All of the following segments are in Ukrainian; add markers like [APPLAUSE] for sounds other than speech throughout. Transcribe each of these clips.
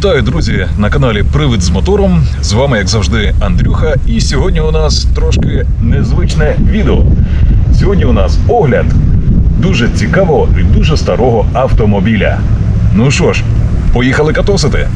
Вітаю, друзі, на каналі Привид з мотором. З вами, як завжди, Андрюха. І сьогодні у нас трошки незвичне відео. Сьогодні у нас огляд дуже цікавого і дуже старого автомобіля. Ну що ж, поїхали катосити.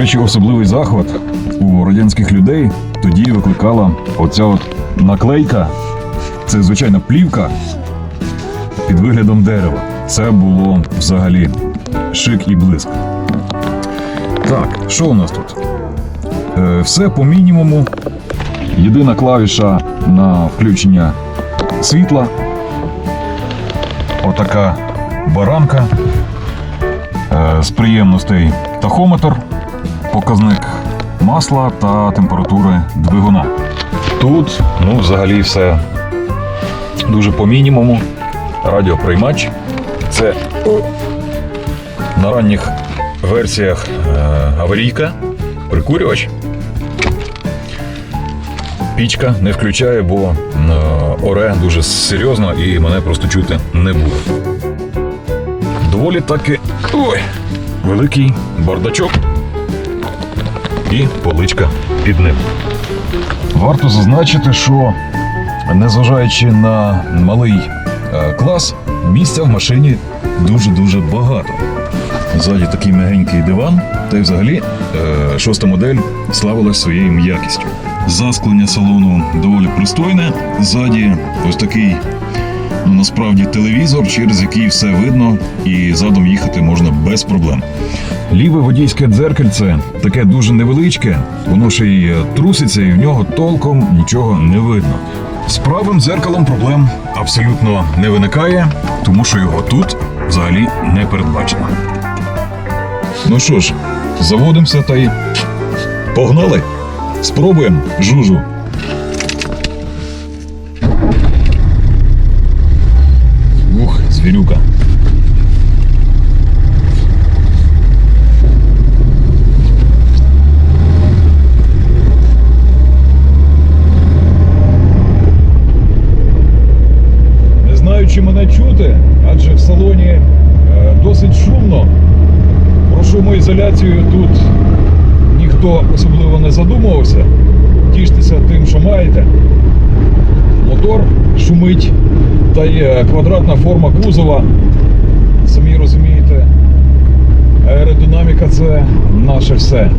Речі, особливий захват у радянських людей тоді викликала оця от наклейка. Це звичайна плівка під виглядом дерева. Це було взагалі шик і блиск. Так, що у нас тут? Е, все по мінімуму. Єдина клавіша на включення світла. Отака баранка. Е, з приємностей тахометр, показник масла та температури двигуна. Тут, ну, взагалі, все дуже по мінімуму. Радіоприймач. Це на ранніх версіях е, аварійка, прикурювач. Пічка не включає, бо е, оре дуже серйозно і мене просто чути не буде. Доволі таки ой, великий бардачок і поличка під ним. Варто зазначити, що незважаючи на малий е, клас, місця в машині дуже-дуже багато. Ззаді такий мягенький диван, та й взагалі е, шоста модель славилась своєю м'якістю. Засклення салону доволі пристойне. Ззаді ось такий ну, насправді телевізор, через який все видно, і задом їхати можна без проблем. Ліве водійське дзеркальце таке дуже невеличке, воно ще й е, труситься, і в нього толком нічого не видно. З правим дзеркалом проблем абсолютно не виникає, тому що його тут взагалі не передбачено. Ну що ж, заводимося та й погнали! Спробуємо жужу. Ух, звірюка. Не знаю, чи мене чути, адже в салоні е, досить шумно. Про шумоізоляцію тут ніхто особливо не задумувався. Тіштеся тим, що маєте. Мотор шумить, та є квадратна форма кузова. Самі розумієте, аеродинаміка це наше все.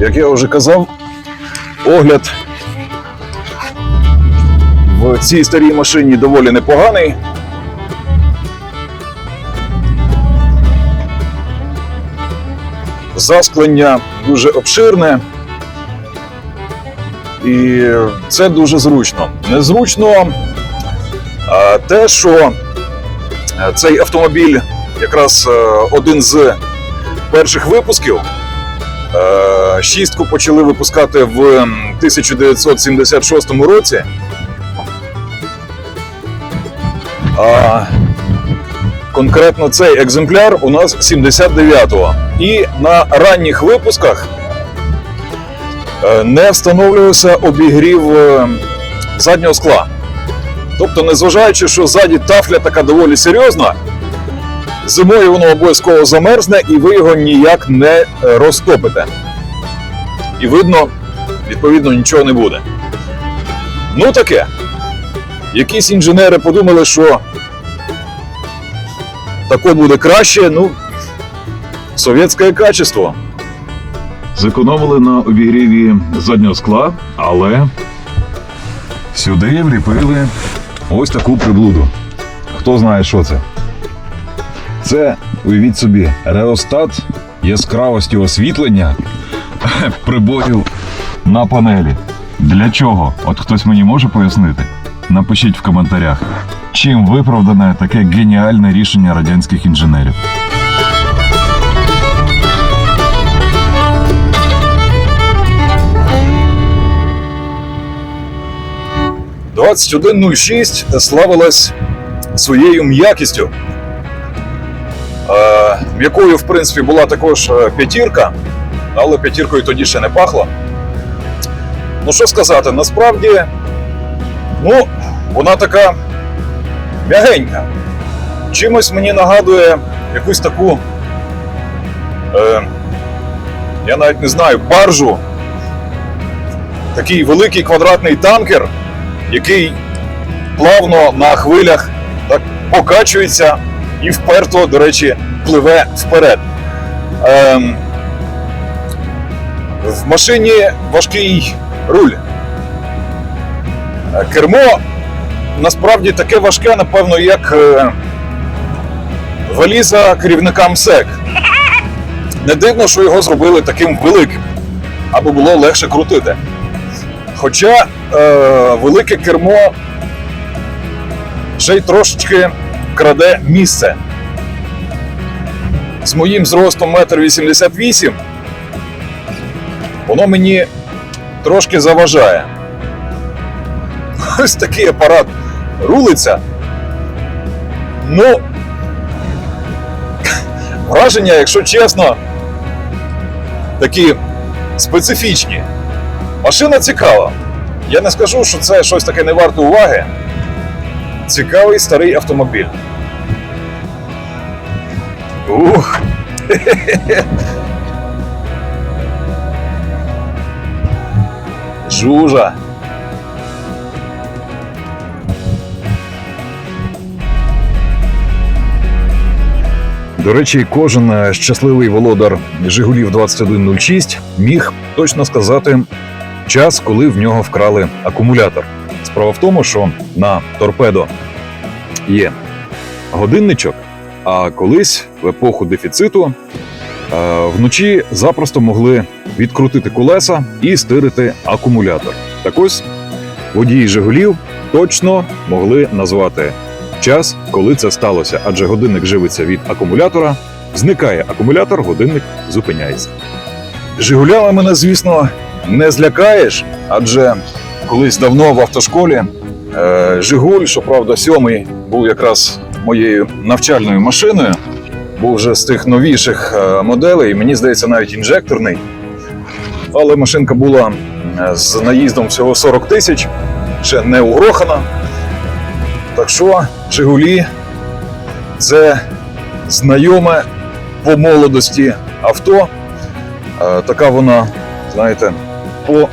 Як я вже казав, огляд в цій старій машині доволі непоганий. Засклення дуже обширне. І це дуже зручно. Незручно те, що цей автомобіль якраз е, один з перших випусків. Е, Шістку почали випускати в 1976 році. А конкретно цей екземпляр у нас 79-го. І на ранніх випусках е, не встановлювався обігрів е, заднього скла. Тобто, незважаючи, що ззаді тафля така доволі серйозна, зимою воно обов'язково замерзне і ви його ніяк не е, розтопите. І видно, відповідно, нічого не буде. Ну таке. Якісь інженери подумали, що тако буде краще, ну, совєтське качество. Зекономили на обігріві заднього скла, але сюди вліпили ось таку приблуду. Хто знає, що це? Це, уявіть собі, реостат яскравості освітлення [LAUGHS] приборів на панелі. Для чого? От хтось мені може пояснити? Напишіть в коментарях, чим виправдане таке геніальне рішення радянських інженерів. «2106» славилась своєю м'якістю, е, м'якою, в принципі, була також е, п'ятірка, але п'ятіркою тоді ще не пахло. Ну, що сказати, насправді, ну, вона така м'ягенька. Чимось мені нагадує якусь таку, е, я навіть не знаю, баржу. Такий великий квадратний танкер, який плавно на хвилях так покачується і вперто, до речі, пливе вперед. Ем, в машині важкий руль. Е, Кермо насправді таке важке, напевно, як е, валіза керівника МСЕК. Не дивно, що його зробили таким великим, аби було легше крутити. Хоча е, велике кермо ще й трошечки краде місце. З моїм зростом 1,88 м воно мені трошки заважає. Ось такий апарат рулиться. Ну, враження, якщо чесно, такі специфічні. Машина цікава. Я не скажу, що це щось таке не варте уваги. Цікавий старий автомобіль. Ух! [LAUGHS] Жужа. До речі, кожен е, щасливий володар Жигулів 2106 міг точно сказати час, коли в нього вкрали акумулятор. Справа в тому, що на торпедо є годинничок, а колись в епоху дефіциту е, вночі запросто могли відкрутити колеса і стирити акумулятор. Так ось водії Жигулів точно могли назвати час, коли це сталося, адже годинник живиться від акумулятора, зникає акумулятор, годинник зупиняється. Жигулями мене, звісно, не злякаєш, адже колись давно в автошколі е, Жигуль, щоправда, сьомий був якраз моєю навчальною машиною, був вже з тих новіших е, моделей, мені здається, навіть інжекторний. Але машинка була е, з наїздом всього 40 тисяч, ще не угрохана. Так що Жигулі це знайоме по молодості авто. Така вона, знаєте, по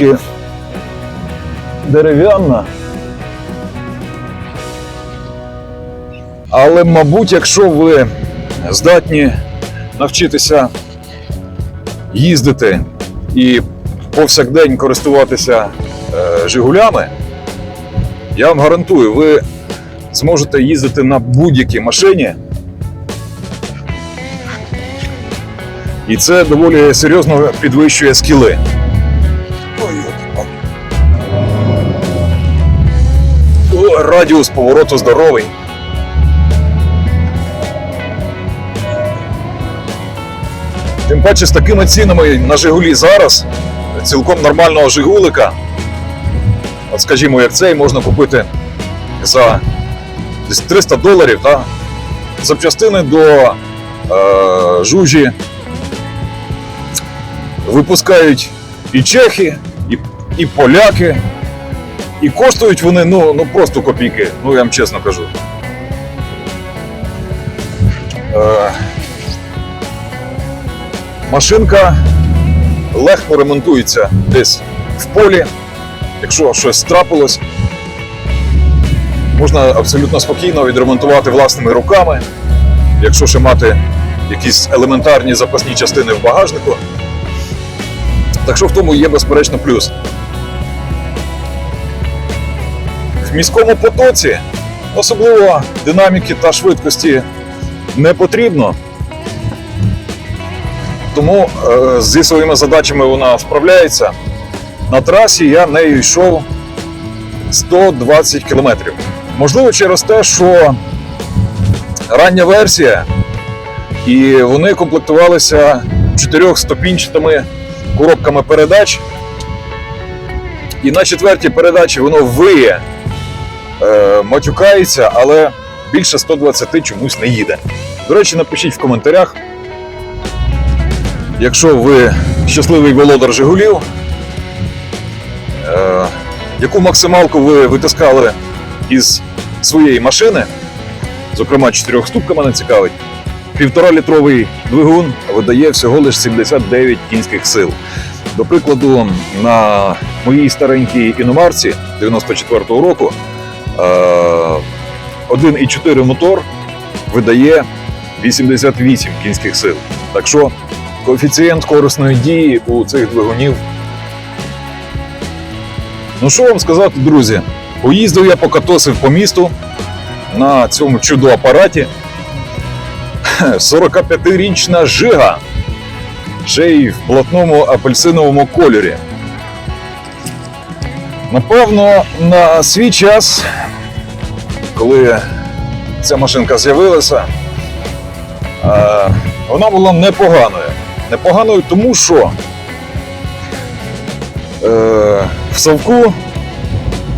е, дерев'яна. Але, мабуть, якщо ви здатні навчитися їздити і повсякдень користуватися е, Жигулями, я вам гарантую, ви зможете їздити на будь-якій машині. І це доволі серйозно підвищує скіли. Радіус повороту здоровий. Тим паче з такими цінами на Жигулі зараз цілком нормального Жигулика, от скажімо, як цей, можна купити за десь 300 доларів, та? запчастини до е, жужі випускають і чехи, і, і поляки, і коштують вони ну, ну просто копійки, ну я вам чесно кажу. Е, машинка легко ремонтується десь в полі, якщо щось трапилось. Можна абсолютно спокійно відремонтувати власними руками, якщо ще мати якісь елементарні запасні частини в багажнику. Так що в тому є безперечно плюс. В міському потоці особливо динаміки та швидкості не потрібно. Тому е, зі своїми задачами вона справляється. На трасі я нею йшов 120 кілометрів. Можливо, через те, що рання версія, і вони комплектувалися чотирьохступінчатими коробками передач. І на четвертій передачі воно виє, е, матюкається, але більше 120 чомусь не їде. До речі, напишіть в коментарях, якщо ви щасливий володар Жигулів, е, яку максималку ви витискали із своєї машини, зокрема чотирьохступка мене цікавить. Півторалітровий двигун видає всього лише 79 кінських сил. До прикладу, на моїй старенькій іномарці 94-го року 1,4 мотор видає 88 кінських сил. Так що коефіцієнт корисної дії у цих двигунів. Ну що вам сказати, друзі? Поїздив я покатосив по місту на цьому чудо-апараті. 45-річна жига. Ще й в блатному апельсиновому кольорі. Напевно, на свій час, коли ця машинка з'явилася, е, вона була непоганою. Непоганою тому, що е, в Савку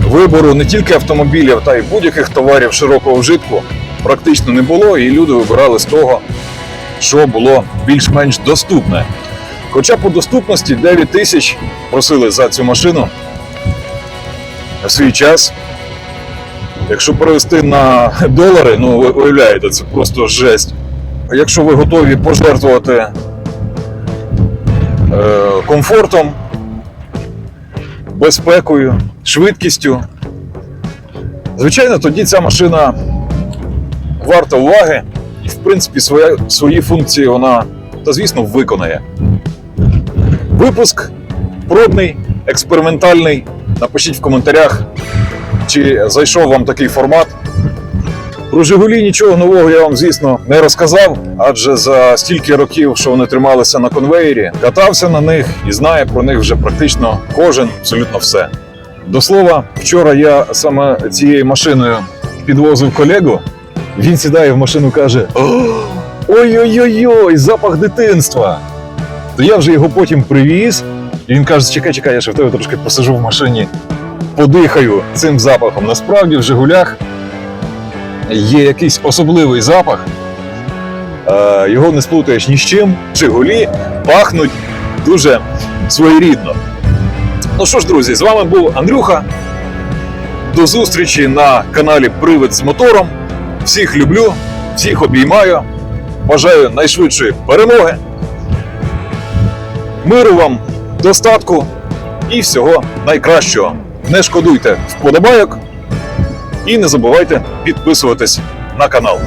вибору не тільки автомобілів, та й будь-яких товарів широкого вжитку практично не було, і люди вибирали з того, що було більш-менш доступне. Хоча по доступності 9 тисяч просили за цю машину в свій час. Якщо перевести на долари, ну ви уявляєте, це просто жесть. Якщо ви готові пожертвувати е, комфортом, безпекою, швидкістю, звичайно, тоді ця машина варта уваги, і в принципі своя, свої функції вона, та звісно, виконає. Випуск пробний, експериментальний. Напишіть в коментарях, чи зайшов вам такий формат. Про Жигулі нічого нового я вам, звісно, не розказав, адже за стільки років, що вони трималися на конвеєрі, катався на них і знає про них вже практично кожен, абсолютно все. До слова, вчора я саме цією машиною підвозив колегу. Він сідає в машину каже: Ой-ой-ой, запах дитинства. То я вже його потім привіз, і він каже: чекай, чекай, я ще в тебе трошки посижу в машині, подихаю цим запахом. Насправді в Жигулях є якийсь особливий запах. Е, Його не сплутаєш ні з чим. Жигулі пахнуть дуже своєрідно. Ну що ж, друзі, з вами був Андрюха. До зустрічі на каналі Привид з мотором. Всіх люблю, всіх обіймаю. Бажаю найшвидшої перемоги. Миру вам, достатку і всього найкращого. Не шкодуйте вподобайок і не забувайте підписуватись на канал.